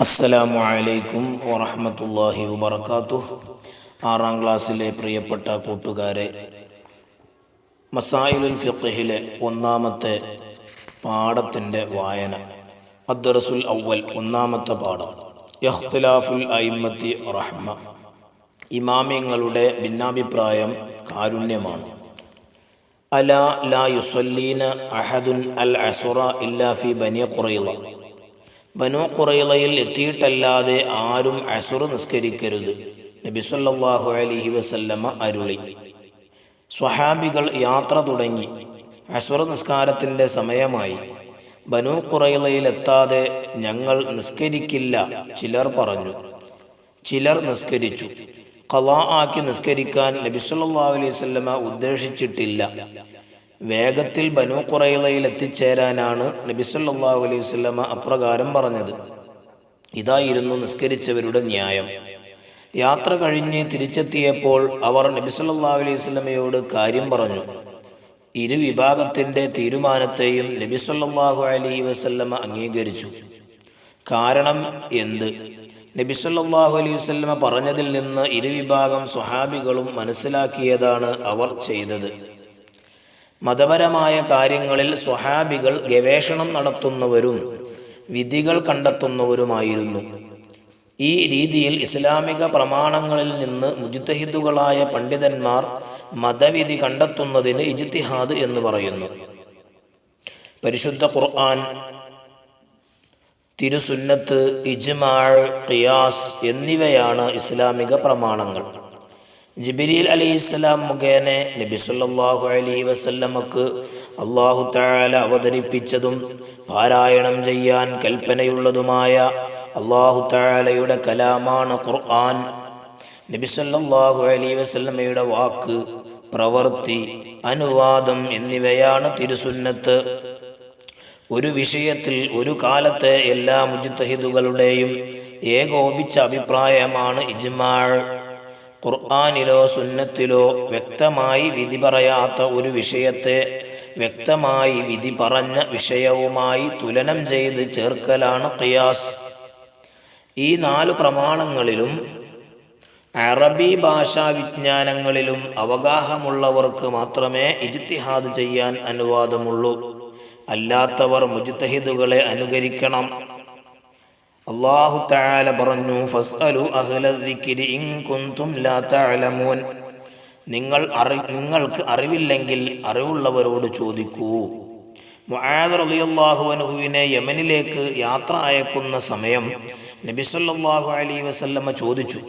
അസ്സലാമു അലൈക്കും വറഹ്മത്തുള്ളാഹി വബർക്കാത്തുഹ് ആറാം ക്ലാസ്സിലെ പ്രിയപ്പെട്ട കൂട്ടുകാരെ മസായിലുൽ ഫിഖഹിലെ ഒന്നാമത്തെ പാഠത്തിന്റെ വായന അദ്ദറസുൽ അവൽ ഒന്നാമത്തെ പാഠം ഇഖ്തിലാഫുൽ അയിമത്തി റഹ്മ. ഇമാമ്യങ്ങളുടെ ഭിന്നാഭിപ്രായം കാരുണ്യമാണ്. അല ലാ യുസല്ലീന അഹദുൻ അൽ അസുറ ഇല്ലാ ഫി ബനി ഖുറൈള ബനു ഖുറൈളയിൽ എത്തിയിട്ടല്ലാതെ ആരും അസുർ നിസ്കരിക്കരുത്. നബി സല്ലല്ലാഹു അലൈഹി വസല്ലമ അരുളി. സ്വഹാബികൾ യാത്ര തുടങ്ങി. അസുർ നിസ്കാരത്തിന്റെ സമയമായി. ബനു എത്താതെ ഞങ്ങൾ നിസ്കരിക്കില്ല ചിലർ പറഞ്ഞു. ചിലർ നിസ്കരിച്ചു. കലാ ആക്കി നിസ്കരിക്കാൻ നബി സല്ലല്ലാഹു അലൈഹി വസല്ലമ ഉദ്ദേശിച്ചിട്ടില്ല. വേഗത്തിൽ ബനു കുറയിലയിൽ എത്തിച്ചേരാനാണ് നബി സല്ലല്ലാഹു അലൈഹി വസല്ലമ അപ്രകാരം പറഞ്ഞത്. ഇതായിരുന്നു നിസ്കരിച്ചവരുടെ ന്യായം. യാത്ര കഴിഞ്ഞ് തിരിച്ചെത്തിയപ്പോൾ അവർ നബി സല്ലല്ലാഹു അലൈഹി വസല്ലമയോട് കാര്യം പറഞ്ഞു. ഇരു വിഭാഗത്തിന്റെ തീരുമാനത്തെയും നബി സല്ലല്ലാഹു അലൈഹി വസല്ലമ അംഗീകരിച്ചു. കാരണം എന്ത്? നബി സല്ലല്ലാഹു അലൈഹി വസല്ലമ പറഞ്ഞതിൽ നിന്ന് ഇരുവിഭാഗം സ്വഹാബികളും മനസ്സിലാക്കിയതാണ് അവർ ചെയ്തത്. മതപരമായ കാര്യങ്ങളിൽ സ്വഹാബികൾ ഗവേഷണം നടത്തുന്നവരും വിധികൾ കണ്ടെത്തുന്നവരുമായിരുന്നു. ഈ രീതിയിൽ ഇസ്ലാമിക പ്രമാണങ്ങളിൽ നിന്ന് മുജ്തഹിദുകളായ പണ്ഡിതന്മാർ മതവിധി കണ്ടെത്തുന്നതിന് ഇജിത്തിഹാദ് എന്ന് പറയുന്നു. പരിശുദ്ധ ഖുർആൻ തിരുസുന്നത്ത് ഇജ്മാൾ ഖിയാസ് എന്നിവയാണ് ഇസ്ലാമിക പ്രമാണങ്ങൾ. ജിബിരിൽ അലി ഇസ്ലാം മുഖേന നബി സല്ലല്ലാഹു അലൈഹി വസല്ലമക്ക് അള്ളാഹു താല അവതരിപ്പിച്ചതും പാരായണം ചെയ്യാൻ കൽപ്പനയുള്ളതുമായ അള്ളാഹു താലയുടെ കലാമാണ് ഖുർആൻ. നബി സല്ലല്ലാഹു അലൈഹി വസല്ലമയുടെ വാക്ക് പ്രവൃത്തി അനുവാദം എന്നിവയാണ് തിരുസുന്നത്ത്. ഒരു വിഷയത്തിൽ ഒരു കാലത്തെ എല്ലാ മുജിത്തഹിദുകളുടെയും ഏകോപിച്ച അഭിപ്രായമാണ് ഇജ്മാൾ ഖുർആാനിലോ സുന്നത്തിലോ വ്യക്തമായി വിധി പറയാത്ത ഒരു വിഷയത്തെ വ്യക്തമായി വിധി പറഞ്ഞ വിഷയവുമായി തുലനം ചെയ്ത് ചേർക്കലാണ് ഖിയാസ്. ഈ നാല് പ്രമാണങ്ങളിലും അറബി ഭാഷാ വിജ്ഞാനങ്ങളിലും അവഗാഹമുള്ളവർക്ക് മാത്രമേ ഇജ്തിഹാദ് ചെയ്യാൻ അനുവാദമുള്ളൂ. അല്ലാത്തവർ മുജ്തഹിദുകളെ അനുകരിക്കണം. അള്ളാഹു തആല പറഞ്ഞു ഫസ്അലു അഹ്ലദ്ദിക്രി ഇൻ കുൻതും ലാ തഅലമൂൻ. നിങ്ങൾ അറി നിങ്ങൾക്ക് അറിവില്ലെങ്കിൽ അറിവുള്ളവരോട് ചോദിക്കൂ. മുആദ് റളിയല്ലാഹു അൻഹുവിനെ യമനിലേക്ക് യാത്ര അയക്കുന്ന സമയം നബി സല്ലല്ലാഹു അലൈഹി വസല്ലമ ചോദിച്ചു.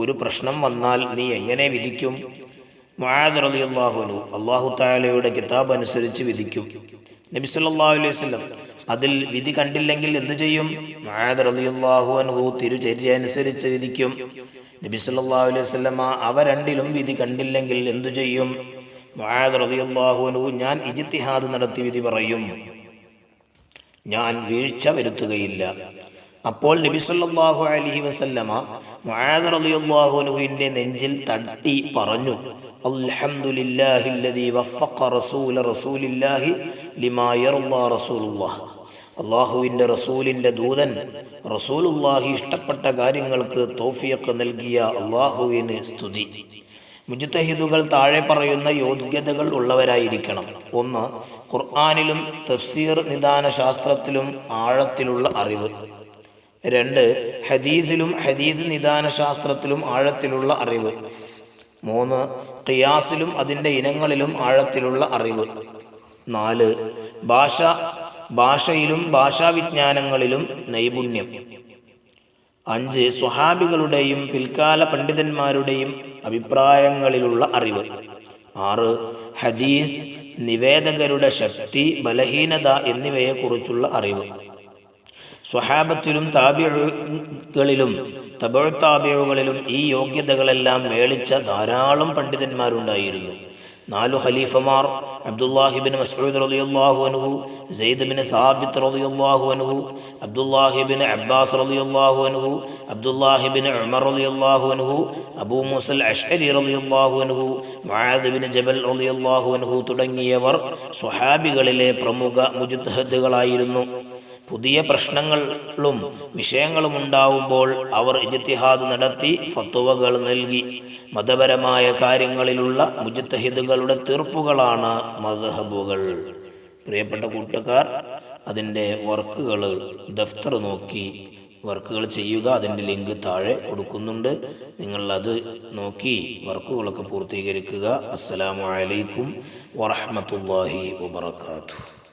ഒരു പ്രശ്നം വന്നാൽ നീ എങ്ങനെ വിധിക്കും? മുആദ് റളിയല്ലാഹു അൻഹു അല്ലാഹു തആലയുടെ കിതാബ് അനുസരിച്ച് വിധിക്കും. നബി സല്ലല്ലാഹു അലൈഹി വസല്ലം അതിൽ വിധി കണ്ടില്ലെങ്കിൽ എന്തു ചെയ്യും? അൻഹു തിരുചര്യ അനുസരിച്ച് വിധിക്കും. നബി സല്ലല്ലാഹു അലൈഹി അവ രണ്ടിലും വിധി കണ്ടില്ലെങ്കിൽ എന്തു ചെയ്യും? ഞാൻ ഇജിത്തിഹാദ് നടത്തി വിധി പറയും. ഞാൻ വീഴ്ച വരുത്തുകയില്ല. അപ്പോൾ നബി സല്ലല്ലാഹു അലൈഹി വസല്ലമ നെഞ്ചിൽ തട്ടി പറഞ്ഞു അൽഹംദുലില്ലാഹില്ലദീ വഫഖ റസൂല റസൂലില്ലാഹി ലിമാ യർളാ റസൂലുള്ളാഹ്. അള്ളാഹുവിന്റെ റസൂലിന്റെ ദൂതൻ റസൂലുള്ളാഹി ഇഷ്ടപ്പെട്ട കാര്യങ്ങൾക്ക് തോഫിയൊക്കെ നൽകിയ അള്ളാഹുവിന് സ്തുതി. മുജ്തഹിദുകൾ താഴെ പറയുന്ന യോഗ്യതകൾ ഉള്ളവരായിരിക്കണം. ഒന്ന് ഖുർആാനിലും തഫ്സീർ നിദാന ശാസ്ത്രത്തിലും ആഴത്തിലുള്ള അറിവ്. രണ്ട് ഹദീസിലും ഹദീസ് നിദാന ശാസ്ത്രത്തിലും ആഴത്തിലുള്ള അറിവ്. മൂന്ന് ഖിയാസിലും അതിന്റെ ഇനങ്ങളിലും ആഴത്തിലുള്ള അറിവ്. നാല് ഭാഷ ഭാഷയിലും ഭാഷാവിജ്ഞാനങ്ങളിലും നൈപുണ്യം. അഞ്ച് സ്വഹാബികളുടെയും പിൽക്കാല പണ്ഡിതന്മാരുടെയും അഭിപ്രായങ്ങളിലുള്ള അറിവ്. ആറ് ഹദീസ് നിവേദകരുടെ ശക്തി ബലഹീനത എന്നിവയെക്കുറിച്ചുള്ള അറിവ്. സ്വഹാബത്തിലും താബികളിലും തബഴത്താബികളിലും ഈ യോഗ്യതകളെല്ലാം മേളിച്ച ധാരാളം പണ്ഡിതന്മാരുണ്ടായിരുന്നു. നാലു ഖലീഫമാർ അബ്ദുല്ലാഹിബിൻ മസ്ഊദ് റളിയല്ലാഹു അൻഹു സെയ്ദ് ബിൻ സാബിത്ത് റളിയല്ലാഹു അൻഹു അബ്ദുല്ലാഹിബിൻ അബ്ബാസ് റളിയല്ലാഹു അൻഹു അബ്ദുല്ലാഹിബിൻ ഉമർ റളിയല്ലാഹു അൻഹു അബൂ മൂസൽ അഷ്അരി റളിയല്ലാഹു അൻഹു മുആദ് ബിൻ ജബൽ റളിയല്ലാഹു അൻഹു തുടങ്ങിയവർ സ്വഹാബികളിലെ പ്രമുഖ മുജ്തഹിദുകളായിരുന്നു. പുതിയ പ്രശ്നങ്ങളും വിഷയങ്ങളും ഉണ്ടാവുമ്പോൾ അവർ ഇജ്തിഹാദ് നടത്തി ഫത്തുവകൾ നൽകി. മതപരമായ കാര്യങ്ങളിലുള്ള മുജ്തഹിദുകളുടെ തീർപ്പുകളാണ് മദ്ഹബുകൾ. പ്രിയപ്പെട്ട കൂട്ടുകാർ അതിന്റെ വർക്കുകൾ ദഫ്തർ നോക്കി. വർക്കുകൾ ചെയ്യുക അതിന്റെ ലിങ്ക് താഴെ കൊടുക്കുന്നുണ്ട്. നിങ്ങൾ അത് നോക്കി വർക്കുകളൊക്കെ പൂർത്തീകരിക്കുക. അസ്സലാമു അലൈക്കും വറഹ്മത്തുള്ളാഹി വബറകാതുഹു.